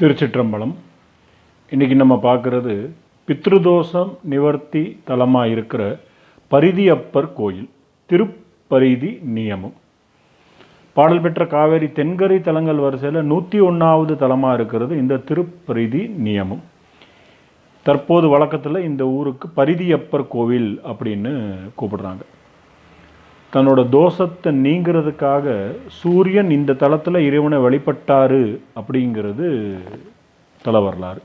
திருச்சிற்றம்பலம். இன்றைக்கி நம்ம பார்க்குறது பித்ருதோஷம் நிவர்த்தி தலமாக இருக்கிற பரிதியப்பர் கோயில் திருப்பரிதி நியமம். பாடல் பெற்ற காவேரி தென்கரை தலங்கள் வரிசையில் நூற்றி ஒன்றாவது தலமாக இருக்கிறது இந்த திருப்பரிதி நியமம். தற்போது வழக்கத்தில் இந்த ஊருக்கு பரிதியப்பர் கோவில் அப்படின்னு கூப்பிடுறாங்க. தன்னோட தோஷத்தை நீங்கிறதுக்காக சூரியன் இந்த தளத்தில் இறைவனை வழிபட்டாரு அப்படிங்கிறது தல வரலாறு.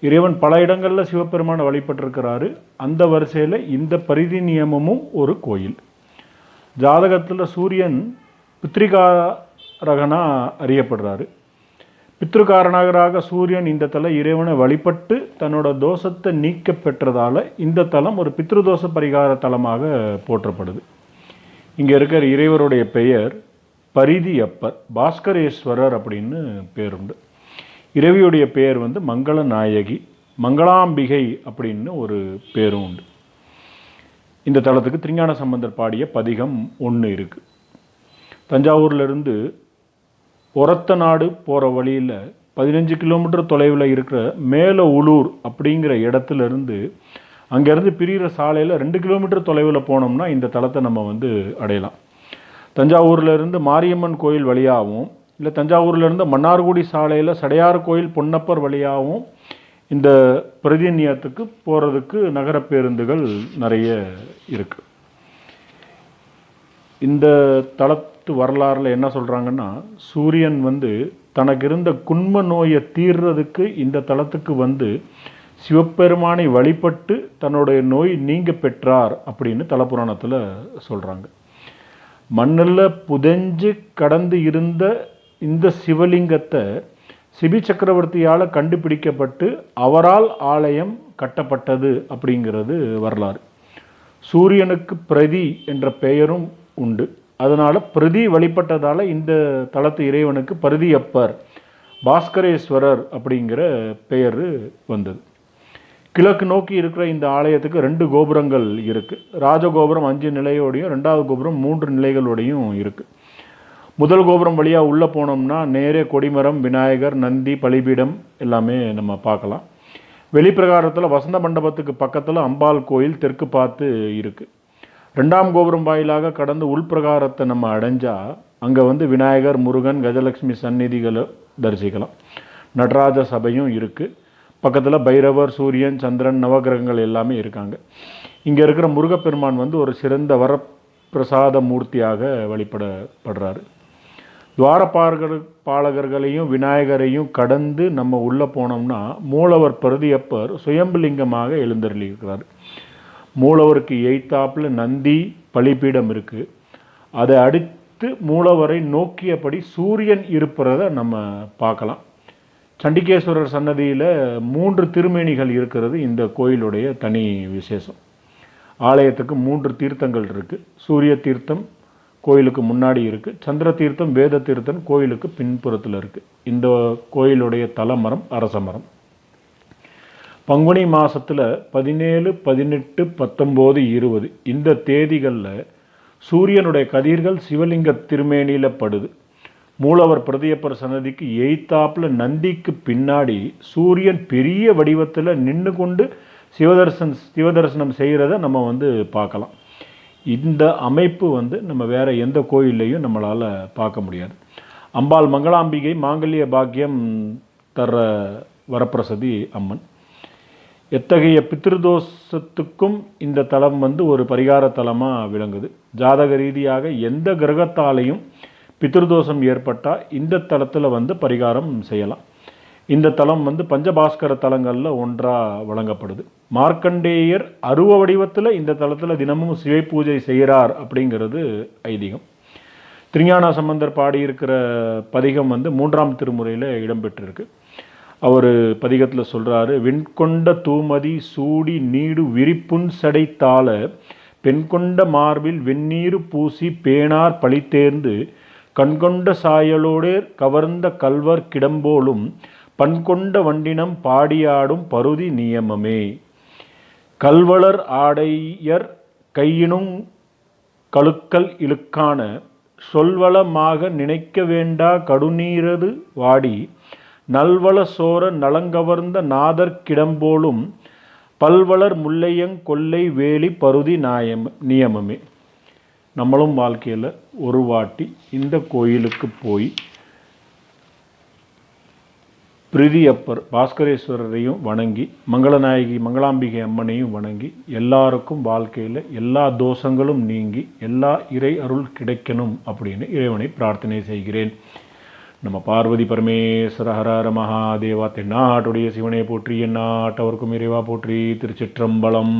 இறைவன் பல இடங்களில் சிவபெருமானை வழிபட்டிருக்கிறாரு. அந்த வரிசையில் இந்த பரிதி நியமமும் ஒரு கோயில். ஜாதகத்தில் சூரியன் பித்ரிகாரகனாக அறியப்படுறாரு. பித்ருகாரணகராக சூரியன் இந்த தலை இறைவனை வழிபட்டு தன்னோட தோஷத்தை நீக்க பெற்றதால் இந்த தலம் ஒரு பித்ருதோஷ பரிகார தலமாக போற்றப்படுது. இங்கே இருக்கிற இறைவருடைய பெயர் பரிதியப்பர் பாஸ்கரேஸ்வரர் அப்படின்னு பேருண்டு இறைவியுடைய பெயர் வந்து மங்கள நாயகி மங்களாம்பிகை அப்படின்னு ஒரு பேரும் உண்டு. இந்த தளத்துக்கு திருஞான சம்பந்தர் பாடிய பதிகம் ஒன்று இருக்குது தஞ்சாவூர்லேருந்து ஒரத்த நாடு போகிற வழியில் பதினஞ்சு கிலோமீட்டர் தொலைவில் இருக்கிற மேல உளூர் அப்படிங்கிற இடத்துல இருந்து அங்கேருந்து பிரிகிற சாலையில் ரெண்டு கிலோமீட்டர் தொலைவில் போனோம்னா இந்த தலத்தை நம்ம வந்து அடையலாம். தஞ்சாவூர்லேருந்து மாரியம்மன் கோயில் வழியாகவும் இல்லை தஞ்சாவூர்லேருந்து மன்னார்குடி சாலையில் சடையார் கோயில் பொன்னப்பர் வழியாகவும் இந்த பிரதிநியத்துக்கு போகிறதுக்கு நகர பேருந்துகள் நிறைய இருக்குது இந்த தளத்து வரலாறில் என்ன சொல்கிறாங்கன்னா சூரியன் வந்து தனக்கு இருந்த குன்ம நோயை தீர்றதுக்கு இந்த தளத்துக்கு வந்து சிவபெருமானை வழிபட்டு தன்னுடைய நோய் நீங்க பெற்றார் அப்படின்னு தலபுராணத்தில் சொல்கிறாங்க மண்ணில் புதைஞ்சு கடந்து இருந்த இந்த சிவலிங்கத்தை சிபி சக்கரவர்த்தியால் கண்டுபிடிக்கப்பட்டு அவரால் ஆலயம் கட்டப்பட்டது அப்படிங்கிறது வரலாறு. சூரியனுக்கு பிரதி என்ற பெயரும் உண்டு. அதனால் பிரதி வழிபட்டதால் இந்த தளத்து இறைவனுக்கு பிரதி அப்பர் பாஸ்கரேஸ்வரர் அப்படிங்கிற பெயர் வந்தது. கிழக்கு நோக்கி இருக்கிற இந்த ஆலயத்துக்கு ரெண்டு கோபுரங்கள் இருக்குது ராஜகோபுரம் அஞ்சு நிலையோடையும் ரெண்டாவது கோபுரம் மூன்று நிலைகளோடையும் இருக்குது முதல் கோபுரம் வழியாக உள்ளே போனோம்னா நேரே கொடிமரம் விநாயகர் நந்தி பலிபீடம் எல்லாமே நம்ம பார்க்கலாம். வெளிப்பிரகாரத்தில் வசந்த மண்டபத்துக்கு பக்கத்தில் அம்பாள் கோயில் தெற்கு பார்த்து இருக்குது ரெண்டாம் கோபுரம் வாயிலாக கடந்து உள்பிரகாரத்தை நம்ம அடைஞ்சால் அங்கே வந்து விநாயகர் முருகன் கஜலட்சுமி சந்நிதிகளை தரிசிக்கலாம். நடராஜ சபையும் இருக்குது பக்கத்தில் பைரவர் சூரியன் சந்திரன் நவகிரகங்கள் எல்லாமே இருக்காங்க. இங்கே இருக்கிற முருகப்பெருமான் வந்து ஒரு சிறந்த வரப்பிரசாத மூர்த்தியாக வழிபடப்படுறாரு துவாரபார்கள் பாலகர்களையும் விநாயகரையும் கடந்து நம்ம உள்ளே போனோம்னா மூலவர் பிரதியப்பர் சுயம்புலிங்கமாக எழுந்தருளியிருக்கிறார். மூலவருக்கு எய்த்தாப்பில் நந்தி பலிபீடம் இருக்குது அதை அடுத்து மூலவரை நோக்கியபடி சூரியன் இருப்பதை நம்ம பார்க்கலாம். சண்டிகேஸ்வரர் சன்னதியில் மூன்று திருமேனிகள் இருக்கிறது இந்த கோயிலுடைய தனி விசேஷம். ஆலயத்துக்கு மூன்று தீர்த்தங்கள் இருக்குது சூரிய தீர்த்தம் கோயிலுக்கு முன்னாடி இருக்குது சந்திர தீர்த்தம் வேத தீர்த்தம் கோயிலுக்கு பின்புறத்தில் இருக்குது இந்த கோயிலுடைய தலமரம் அரச மரம். பங்குனி மாதத்தில் பதினேழு பதினெட்டு பத்தொம்போது இருபது இந்த தேதிகளில் சூரியனுடைய கதிர்கள் சிவலிங்க திருமேனியில் படுது. மூலவர் பிரதியப்பர் சன்னதிக்கு எய்த்தாப்பில் நந்திக்கு பின்னாடி சூரியன் பெரிய வடிவத்தில் நின்று கொண்டு சிவதர்சன் சிவதர்சனம் செய்கிறத நம்ம வந்து பார்க்கலாம். இந்த அமைப்பு வந்து நம்ம வேறு எந்த கோயில்லையும் நம்மளால் பார்க்க முடியாது. அம்பாள் மங்களாம்பிகை மாங்கல்ய பாக்கியம் தர்ற வரப்பிரசதி அம்மன். எத்தகைய பித்ருதோஷத்துக்கும் இந்த தலம் வந்து ஒரு பரிகார தலமாக விளங்குது. ஜாதக ரீதியாக எந்த கிரகத்தாலையும் பித்ருதோஷம் ஏற்பட்டால் இந்த தலத்தில் வந்து பரிகாரம் செய்யலாம். இந்த தலம் வந்து பஞ்சபாஸ்கர தலங்களில் ஒன்றாக வழங்கப்படுது. மார்க்கண்டேயர் அருவ வடிவத்தில் இந்த தலத்தில் தினமும் சிவை பூஜை செய்கிறார் அப்படிங்கிறது ஐதீகம். திருஞான சம்பந்தர் பாடியிருக்கிற பதிகம் வந்து மூன்றாம் திருமுறையில் இடம்பெற்றிருக்கு. அவர் பதிகத்தில் சொல்கிறாரு வெண்கொண்ட தூமதி சூடி நீடு விரிப்புண் சடைத்தால பெண்கொண்ட மார்பில் வெந்நீர் பூசி பேனார் பழித்தேர்ந்து கண்கொண்ட சாயலோடேர் கவர்ந்த கல்வர் கிடம்போலும் பண்கொண்ட வண்டினம் பாடியாடும் பருதி நியமமே. கல்வளர் ஆடையர் கையினும் கழுக்கல் இழுக்கான சொல்வளமாக நினைக்க வேண்டா கடுநீரது வாடி. நல்வள சோர நலங்கவர்ந்த நாதர் கிடம்போலும் பல்வளர் முல்லையங் கொல்லை வேலி பருதி நாயம் நியமமே. நம்மளும் வாழ்க்கையில் ஒரு வாட்டி இந்த கோயிலுக்கு போய் பிரிதியப்பர் பாஸ்கரேஸ்வரரையும் வணங்கி மங்களநாயகி மங்களாம்பிகை அம்மனையும் வணங்கி எல்லாருக்கும் வாழ்க்கையில் எல்லா தோஷங்களும் நீங்கி எல்லா இறை அருள் கிடைக்கணும் அப்படின்னு இறைவனை பிரார்த்தனை செய்கிறேன். நம்ம பார்வதி பரமேஸ்வர ஹரஹர மகாதேவா தென்னாட்டுடைய சிவனை போற்றி எந்நாட்டவர்க்கும் இறைவா போற்றி திருச்சிற்றம்பலம்.